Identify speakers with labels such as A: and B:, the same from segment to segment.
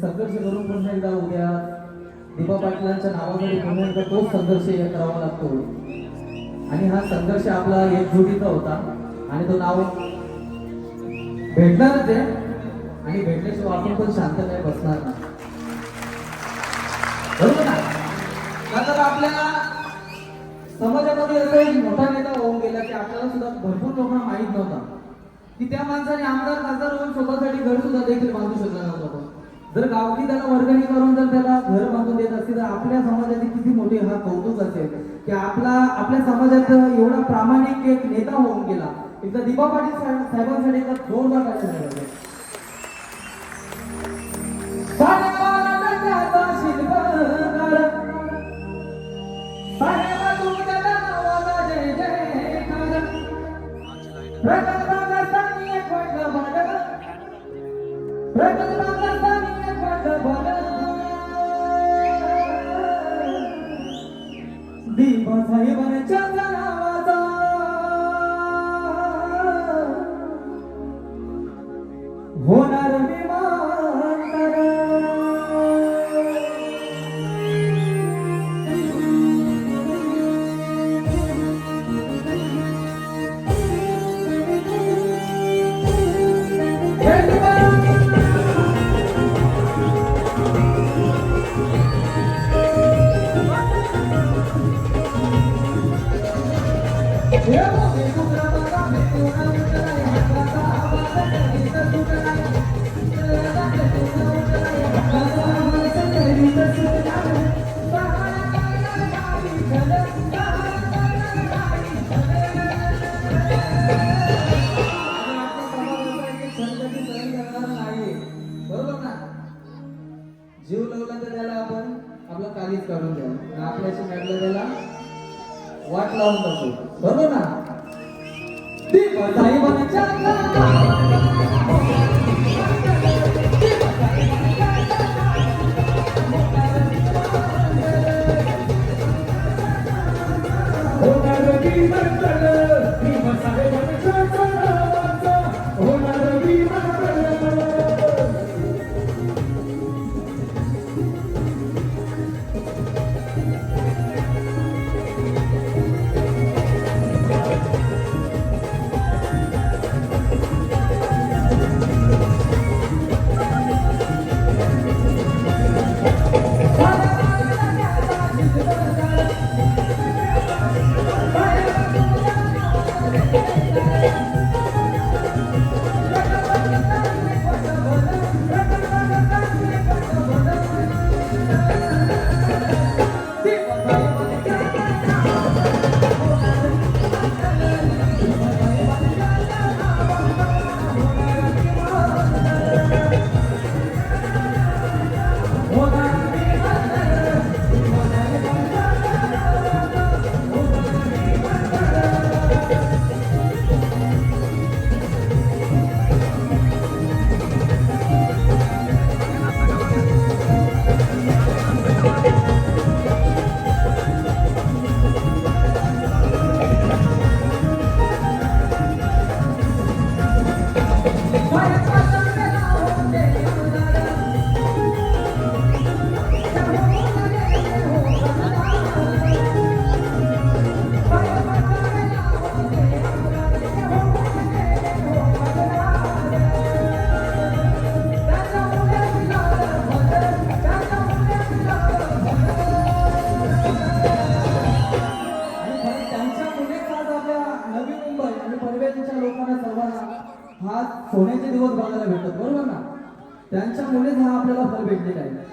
A: संघर्ष करून पुन्हा एकदा उद्या दीपा पाटलांच्या नावामध्ये पुन्हा एकदा तोच संघर्ष हे करावा लागतो. आणि हा संघर्ष आपला एकजुटीचा होता. आणि तो नाव भेटणारच आहे. आणि भेटल्याशिवाय आपण पण शांत नाही बसणार ना. बरोबर ना? आपल्याला समाजामध्ये असं एक मोठा नेता होऊन गेला की आपल्याला सुद्धा भरपूर लोकांना माहीत नव्हता. की त्या माणसाने आमदार खासदार होऊन स्वतःसाठी घर सुद्धा देखील बांधू शकला नव्हता जर गावकी त्याला वर्गणी करून जर त्याला घर बांधून देत असतील तर आपल्या समाजाची किती मोठी हा कौतुक असेल. की आपला आपल्या समाजात एवढा प्रामाणिक एक नेता होऊन गेला. इथं दीपा पाटील साहेब- साहेबांसाठी एकदा जोरदार टाळ्या होणार विमानतळ. जीव लावला तर त्याला आपण आपला कालीच काढून द्या. आणि आपल्याशी म्हटलं त्याला वाट लावून बसू बरोबर ना? दीप बधाई
B: होणार
A: दिवस बघायला भेटतात बरोबर ना? त्यांच्यामुळेच हा आपल्याला फल भेटलेला आहे.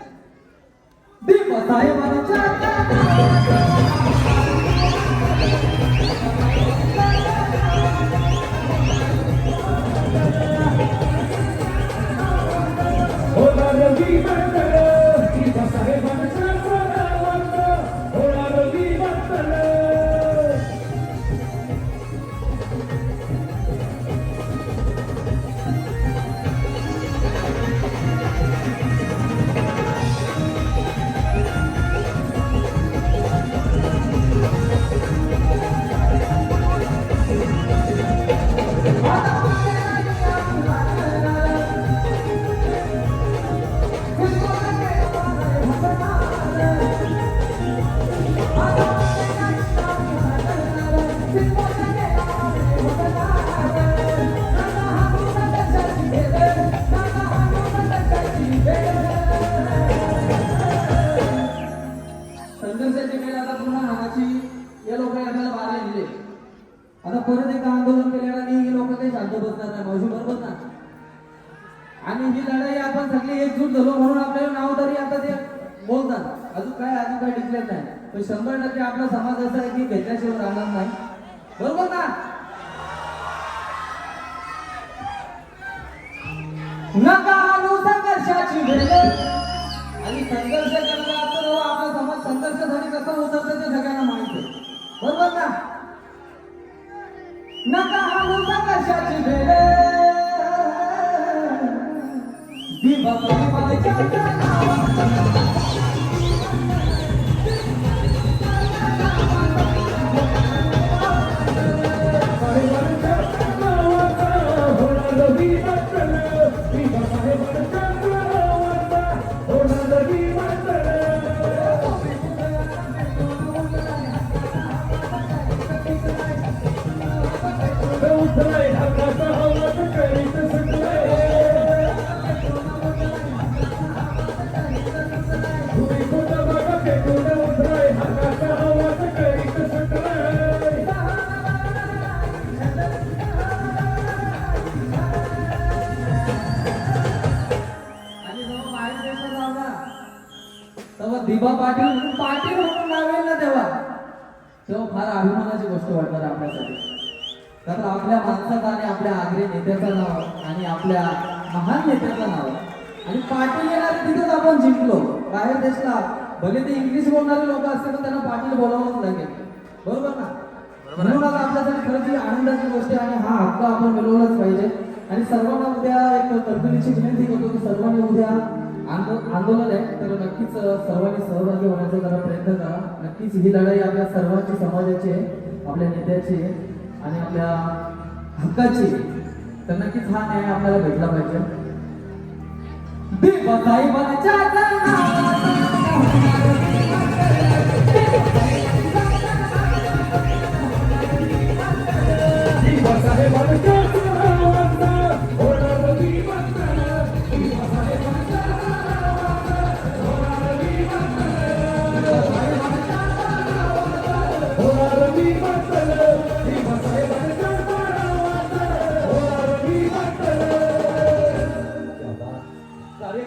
A: आता परत एकदा आंदोलन केल्याने ही लोक काही शांत बसणार नाही मावशी बरोबर ना? आणि ही लढाई आपण सगळी एकजूट झालो म्हणून आपल्याला नाव तरी आता ते बोलतात. अजून काय अजून काय डिक्लेअर नाही. पण शंभर टक्के आपला समाज असा आहे की घेतल्याशिवाय राहणार नाही. बरोबर ना? नका आणू संघर्षाची आणि संघर्ष करणार हो, आपला समाज संघर्षासाठी कसा उतरतो नका दिबा पाटील म्हणून पाटील म्हणून लावेल ना तेव्हा तेव्हा फार अभिमानाची गोष्ट वाटणार आपल्यासाठी. कारण आपल्या माणसाचं आणि आपल्या आग्रे नेत्याचं नाव आणि आपल्या महान नेत्याचं नाव. आणि पाटील येणारे तिथेच आपण जिंकलो. बाहेर देशला भले ते इंग्लिश बोलणारे लोक असतील पण त्यांना पाटील बोलावंच लागेल. बरोबर ना? म्हणून आता आपल्यासाठी खरंच ही आनंदाची गोष्ट आहे आणि हा हक्क आपण मिळवलाच पाहिजे. आणि सर्वांना उद्या एक तरतुदीची विनंती करतो की सर्वांनी उद्या आंदोलन आहे तर नक्कीच सर्वांनी सहभागी होण्याचा जरा प्रयत्न करा. नक्कीच ही लढाई आपल्या सर्वांची समाजाची आहे आपल्या नेत्याची आहे आणि आपल्या हक्काची तर नक्कीच हा न्याय आपल्याला भेटला पाहिजे.